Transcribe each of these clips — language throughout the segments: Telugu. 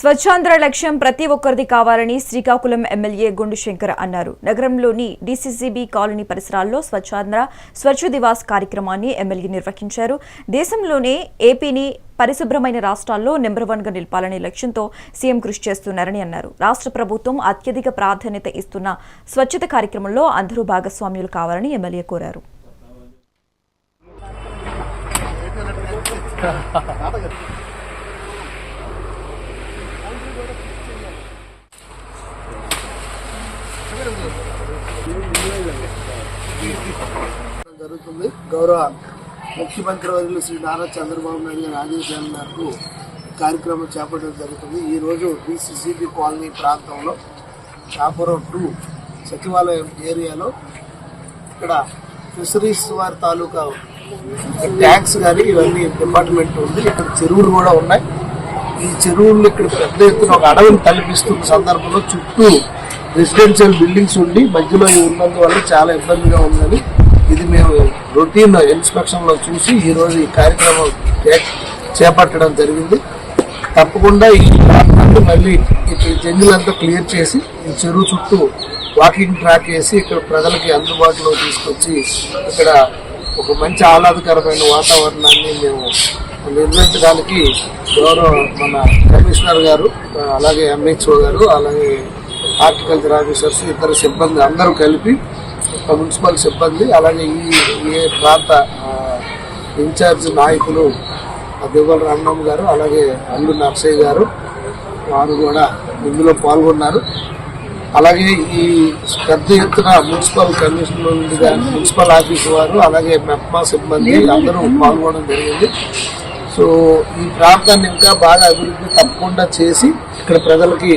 స్వచ్ఛాంధ్ర లక్ష్యం ప్రతి ఒక్కరిది కావాలని శ్రీకాకుళం ఎమ్మెల్యే గుండు శంకర్ అన్నారు. నగరంలోని డీసీసీబీ కాలనీ పరిసరాల్లో స్వచ్ఛాంధ్ర స్వచ్ఛ దివాస్ కార్యక్రమాన్ని ఎమ్మెల్యే నిర్వహించారు. దేశంలోనే ఏపీని పరిశుభ్రమైన రాష్ట్రాల్లో నెంబర్ వన్గా నిలపాలనే లక్ష్యంతో సీఎం కృషి చేస్తున్నారని అన్నారు. రాష్ట్ర ప్రభుత్వం అత్యధిక ప్రాధాన్యత ఇస్తున్న స్వచ్ఛత కార్యక్రమంలో అందరూ భాగస్వామ్యులు కావాలని ఎమ్మెల్యే కోరారు. జరుగుతుంది. గౌరవ ముఖ్యమంత్రి వర్యులు శ్రీ నారా చంద్రబాబు నాయుడు గారి ఆదేశాల మేరకు కార్యక్రమం చేపట్టడం జరుగుతుంది. ఈరోజు డిసిసిబి కాలనీ ప్రాంతంలో చాపురం టూ సచివాలయం ఏరియాలో ఇక్కడ ఫిషరీస్ వారి తాలూకా ట్యాంక్స్ కానీ ఇవన్నీ డిపార్ట్మెంట్ ఉంది. ఇక్కడ చెరువులు కూడా ఉన్నాయి. ఈ చెరువులు ఇక్కడ పెద్ద ఎత్తున ఒక అడవిని తలపిస్తున్న సందర్భంలో చుట్టూ రెసిడెన్షియల్ బిల్డింగ్స్ ఉండి మధ్యలో ఉన్నందువల్ల చాలా ఇబ్బందిగా ఉందని ఇది మేము రొటీన్ ఇన్స్పెక్షన్లో చూసి ఈరోజు ఈ కార్యక్రమం చే- చేపట్టడం జరిగింది. తప్పకుండా ఈ ప్రాంతాన్ని మళ్ళీ ఇక్కడ జంగులంతా క్లియర్ చేసి ఈ చెరువు చుట్టూ వాకింగ్ ట్రాక్ వేసి ఇక్కడ ప్రజలకి అందుబాటులో తీసుకొచ్చి ఇక్కడ ఒక మంచి ఆహ్లాదకరమైన వాతావరణాన్ని మేము నిర్మించడానికి గౌరవ మన కమిషనర్ గారు అలాగే ఎంహెచ్ఓ గారు అలాగే హార్టికల్చర్ ఆఫీసర్స్ ఇతర సిబ్బంది అందరూ కలిపి మున్సిపల్ సిబ్బంది అలాగే ఈ ఏ ప్రాంత ఇన్ఛార్జ్ నాయకులు దివ్వల రమణమ్మ గారు అలాగే అల్లు నర్సయ్య గారు వారు కూడా ఇందులో పాల్గొన్నారు. అలాగే ఈ పెద్ద ఎత్తున మున్సిపల్ కమిషనర్ కానీ మున్సిపల్ ఆఫీస్ వారు అలాగే మెప్మా సిబ్బంది అందరూ పాల్గొనడం జరిగింది. సో ఈ ప్రాంతాన్ని ఇంకా బాగా అభివృద్ధి తప్పకుండా చేసి ఇక్కడ ప్రజలకి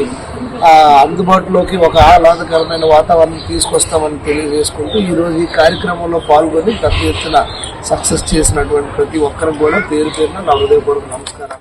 అందుబాటులోకి ఒక ఆహ్లాదకరమైన వాతావరణం తీసుకొస్తామని తెలియజేసుకుంటూ ఈరోజు ఈ కార్యక్రమంలో పాల్గొని పెద్ద ఎత్తున సక్సెస్ చేసినటువంటి ప్రతి ఒక్కరికి కూడా పేరు పేరున నా హృదయపూర్వక నమస్కారం